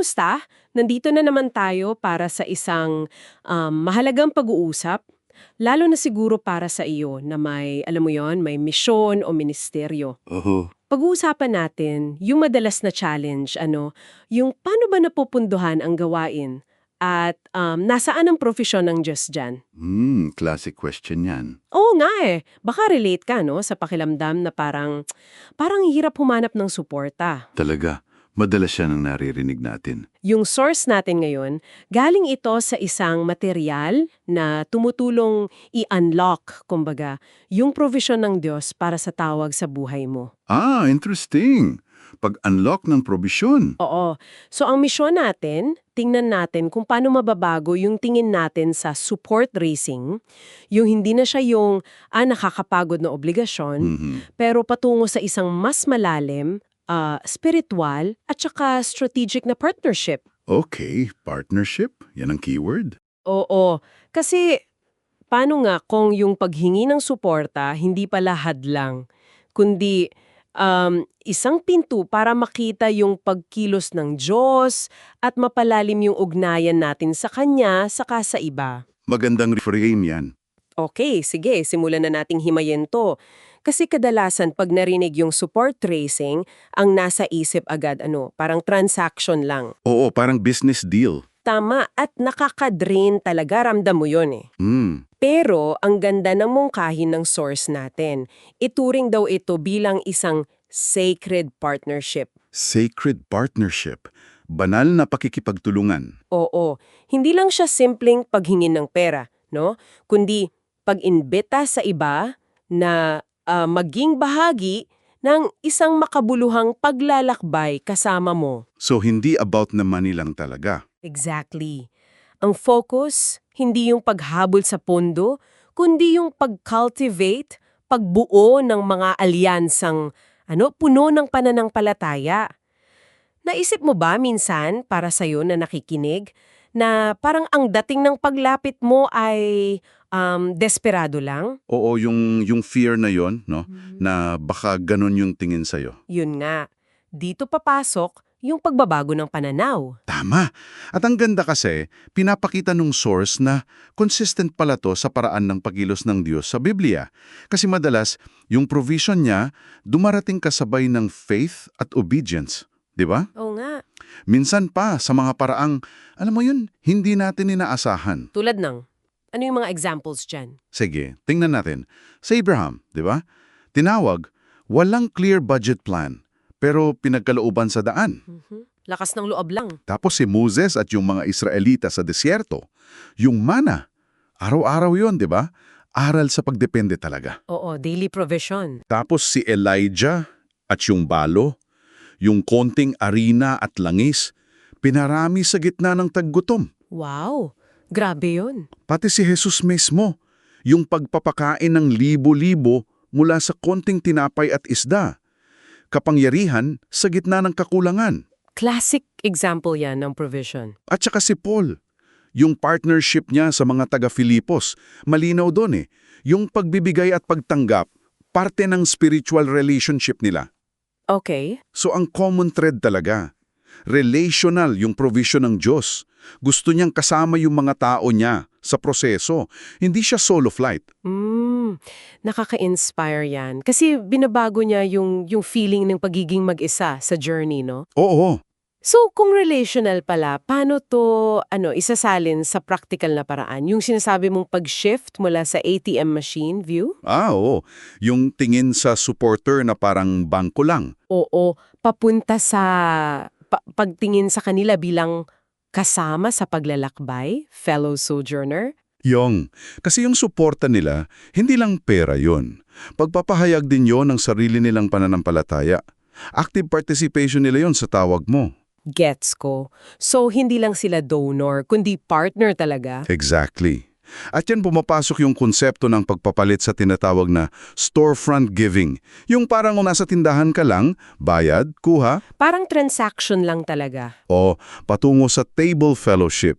kumusta? Nandito na naman tayo para sa isang um, mahalagang pag-uusap, lalo na siguro para sa iyo na may, alam mo yon, may misyon o ministeryo. Oho. Pag-uusapan natin yung madalas na challenge, ano, yung paano ba napupunduhan ang gawain at um, nasaan ang profesyon ng Diyos dyan? Hmm, classic question yan. Oo nga eh. Baka relate ka, no, sa pakilamdam na parang, parang hirap humanap ng suporta. Talaga, madalas yan ang naririnig natin. Yung source natin ngayon, galing ito sa isang material na tumutulong i-unlock, kumbaga, yung provision ng Diyos para sa tawag sa buhay mo. Ah, interesting. Pag-unlock ng probisyon. Oo. So ang misyon natin, tingnan natin kung paano mababago yung tingin natin sa support racing, yung hindi na siya yung ah, nakakapagod na obligasyon, Mhm. pero patungo sa isang mas malalim, ah, spiritual, at saka strategic na partnership. Okay, partnership. Yan ang keyword. Oo. Kasi paano nga kung yung paghingi ng suporta hindi pala hadlang, kundi um, isang pinto para makita yung pagkilos ng Diyos at mapalalim yung ugnayan natin sa Kanya saka sa iba. Magandang reframe yan. Okay, sige, simulan na nating himayin to. Kasi kadalasan pag narinig yung support tracing, ang nasa isip agad ano, parang transaction lang. Oo, parang business deal. Tama, at nakaka-drain talaga, ramdam mo yun eh. Hmm, Pero ang ganda ng mungkahin ng source natin. Ituring daw ito bilang isang sacred partnership. sacred partnership. Banal na pakikipagtulungan. Oo, hindi lang siya simpleng paghingin ng pera, no? Kundi pag-imbita sa iba na ah, maging bahagi ng isang makabuluhang paglalakbay kasama mo. So, hindi about na money lang talaga. Exactly. Ang focus, hindi yung paghabol sa pondo, kundi yung pag-cultivate, pagbuo ng mga alyansang ano, puno ng pananampalataya. Naisip mo ba minsan, para sa'yo na nakikinig, na parang ang dating ng paglapit mo ay um, desperado lang? Oo, yung, yung fear na yon no? Na baka ganun yung tingin sa'yo. Yun nga. Dito papasok yung pagbabago ng pananaw. Tama. At ang ganda kasi, pinapakita nung source na consistent pala to sa paraan ng pagilos ng Diyos sa Biblia. Kasi madalas, yung provision niya dumarating kasabay ng faith at obedience. Di ba? Oo nga. Minsan pa sa mga paraang, alam mo yun, hindi natin inaasahan. Tulad ng, ano yung mga examples dyan? Sige, tingnan natin. Sa Abraham, di ba? Tinawag, walang clear budget plan, pero pinagkalooban sa daan. Mhm. Lakas ng loob lang. Tapos si Moses at yung mga Israelita sa disyerto, yung mana, araw-araw yon, di ba? Aral sa pagdepende talaga. Oo, daily provision. Tapos si Elijah at yung balo, yung konting arena at langis, pinarami sa gitna ng taggutom. Wow, grabe yun. Pati si Jesus mismo, yung pagpapakain ng libo-libo mula sa konting tinapay at isda. Kapangyarihan sa gitna ng kakulangan. Classic example yan ng provision. At saka si Paul, yung partnership niya sa mga taga-Filipos, malinaw doon eh. Yung pagbibigay at pagtanggap, parte ng spiritual relationship nila. Okay. So ang common thread talaga, relational yung provision ng Diyos. Gusto niyang kasama yung mga tao niya sa proseso. Hindi siya solo flight. Mm, nakaka-inspire yan. Kasi binabago niya yung, yung feeling ng pagiging mag-isa sa journey, no? Oo, So, kung relational pala, paano to ano, isasalin sa practical na paraan? Yung sinasabi mong pag-shift mula sa ATM machine view? Ah, oo. Yung tingin sa supporter na parang bangko lang. Oo, papunta sa pa- pagtingin sa kanila bilang kasama sa paglalakbay, fellow sojourner? Yung, kasi yung suporta nila, hindi lang pera yon. Pagpapahayag din yon ng sarili nilang pananampalataya. Active participation nila yon sa tawag mo. Gets ko. So, hindi lang sila donor, kundi partner talaga. Exactly. At yan pumapasok yung konsepto ng pagpapalit sa tinatawag na storefront giving. Yung parang kung nasa tindahan ka lang, bayad, kuha, Parang transaction lang talaga. o patungo sa table fellowship.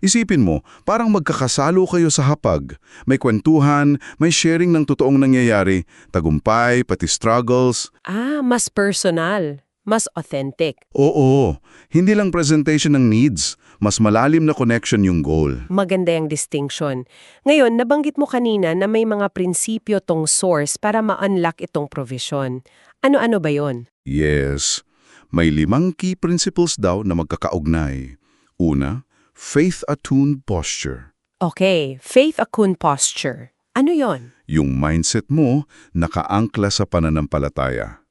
Isipin mo, parang magkakasalo kayo sa hapag. May kwentuhan, may sharing ng totoong nangyayari, tagumpay, pati struggles. Ah, mas personal. Mas authentic. Oo, hindi lang presentation ng needs, mas malalim na connection yung goal. Maganda yung distinction. Ngayon, nabanggit mo kanina na may mga prinsipyo tong source para ma-unlock itong provision. Ano-ano ba yon? Yes, may limang key principles daw na magkakaugnay. Una, faith-attuned posture. Okay, faith akun posture. Ano yon? Yung mindset mo nakaangkla sa pananampalataya.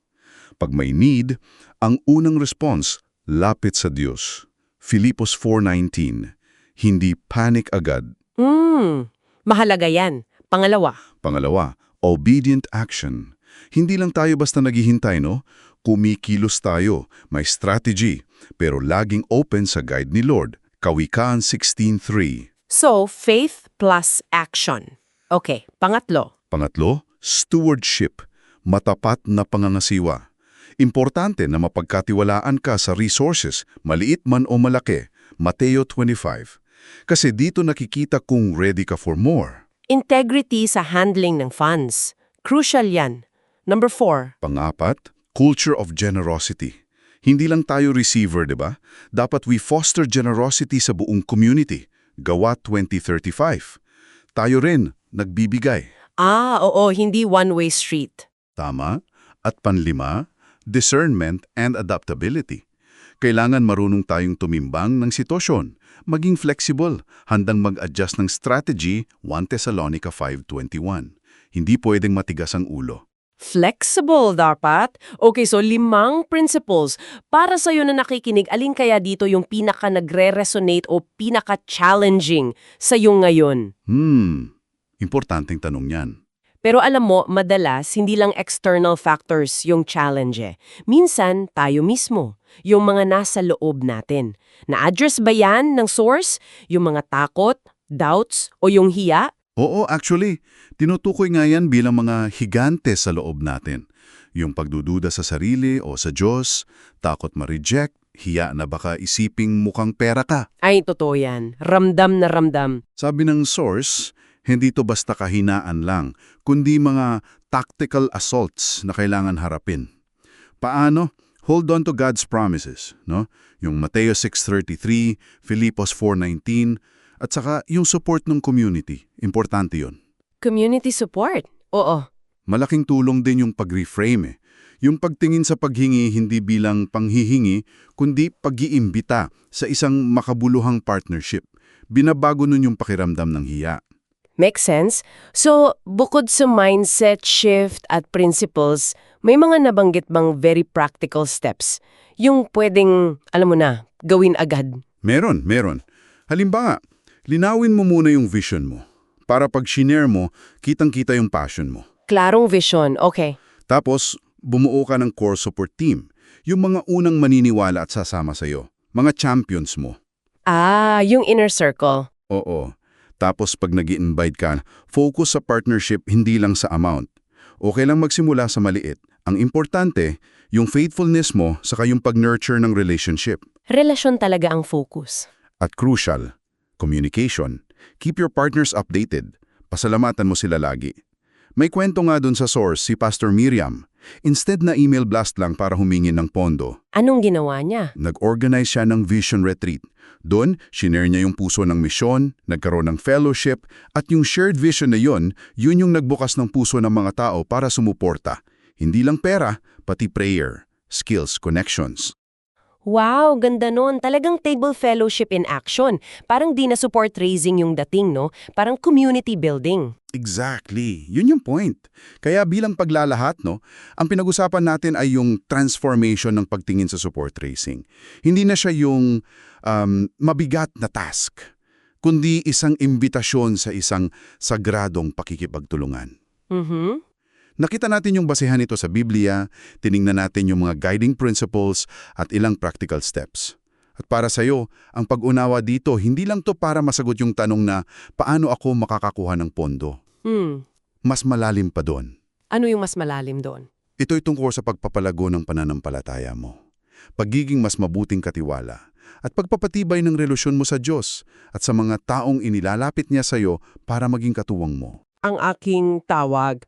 Pag may need, ang unang response, lapit sa Diyos. Filipos 4.19, hindi panic agad. Hmm, mahalaga yan. Pangalawa, Pangalawa, obedient action. Hindi lang tayo basta naghihintay, no? Kumikilos tayo, may strategy, pero laging open sa guide ni Lord. Kawikaan 16.3. So, faith plus action. Okay, pangatlo. Pangatlo, stewardship, matapat na pangangasiwa. Importante na mapagkatiwalaan ka sa resources, maliit man o malaki, Mateo 25. Kasi dito nakikita kung ready ka for more. Integrity sa handling ng funds. Crucial yan. Number four. Pangapat, culture of generosity. Hindi lang tayo receiver, di ba? Dapat we foster generosity sa buong community. Gawa 2035. Tayo rin, nagbibigay. Ah, oo, hindi one-way street. Tama. At panlima, discernment and adaptability. Kailangan marunong tayong tumimbang ng sitwasyon, maging flexible, handang mag-adjust ng strategy 1 Thessalonica 5.21. Hindi pwedeng matigas ang ulo. Flexible dapat. Okay, so limang principles. Para sa'yo na nakikinig, alin kaya dito yung pinaka nagre-resonate o pinaka-challenging sa'yo ngayon? Hmm, importanteng tanong yan. Pero alam mo, madalas, hindi lang external factors yung challenge eh. Minsan, tayo mismo. Yung mga nasa loob natin. Na-address ba yan ng source? Yung mga takot, doubts, o yung hiya? Oo, actually, tinutukoy nga yan bilang mga higante sa loob natin. Yung pagdududa sa sarili o sa Diyos, takot ma-reject, hiya na baka isiping mukhang pera ka. Ay, totoo yan. Ramdam na ramdam. Sabi ng source, hindi to basta kahinaan lang, kundi mga tactical assaults na kailangan harapin. Paano? Hold on to God's promises, no? Yung Mateo 6.33, Filipos 4.19, at saka yung support ng community. Importante yon. Community support. Oo. Malaking tulong din yung pag-reframe eh. Yung pagtingin sa paghingi hindi bilang panghihingi, kundi pag-iimbita sa isang makabuluhang partnership. Binabago nun yung pakiramdam ng hiya. Makes sense. So, bukod sa mindset shift at principles, may mga nabanggit bang very practical steps? Yung pwedeng, alam mo na, gawin agad. Meron, meron. Halimbawa, linawin mo muna yung vision mo. Para pag shinare mo, kitang-kita yung passion mo. Klarong vision. Okay. Tapos, bumuo ka ng core support team. Yung mga unang maniniwala at sasama sa'yo. Mga champions mo. Ah, yung inner circle. Oo. Tapos pag nag invite ka, focus sa partnership hindi lang sa amount. Okay lang magsimula sa maliit. Ang importante, yung faithfulness mo sa kayong pag-nurture ng relationship. Relasyon talaga ang focus. At crucial, communication. Keep your partners updated. Pasalamatan mo sila lagi. May kwento nga dun sa source si Pastor Miriam. Instead na email blast lang para humingi ng pondo, Anong ginawa niya? nag-organize siya ng vision retreat. Doon, shinare niya yung puso ng misyon, nagkaroon ng fellowship, at yung shared vision na yun, yun yung nagbukas ng puso ng mga tao para sumuporta. Hindi lang pera, pati prayer, skills, connections. Wow, ganda nun. Talagang table fellowship in action. Parang di na support raising yung dating, no? Parang community building. Exactly. Yun yung point. Kaya bilang paglalahat, no, ang pinag-usapan natin ay yung transformation ng pagtingin sa support tracing. Hindi na siya yung um, mabigat na task, kundi isang imbitasyon sa isang sagradong pakikipagtulungan. Mhm. Nakita natin yung basehan nito sa Biblia, tiningnan natin yung mga guiding principles at ilang practical steps. At para sa'yo, ang pag-unawa dito, hindi lang to para masagot yung tanong na paano ako makakakuha ng pondo. Hmm. Mas malalim pa doon. Ano yung mas malalim doon? Ito'y tungkol sa pagpapalago ng pananampalataya mo. Pagiging mas mabuting katiwala at pagpapatibay ng relasyon mo sa Diyos at sa mga taong inilalapit niya sa iyo para maging katuwang mo. Ang aking tawag.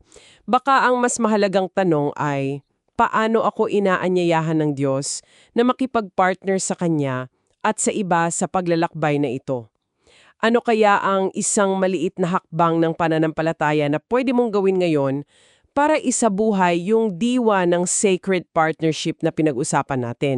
Baka ang mas mahalagang tanong ay, paano ako inaanyayahan ng Diyos na makipag-partner sa Kanya at sa iba sa paglalakbay na ito. Ano kaya ang isang maliit na hakbang ng pananampalataya na pwede mong gawin ngayon para isabuhay yung diwa ng sacred partnership na pinag-usapan natin?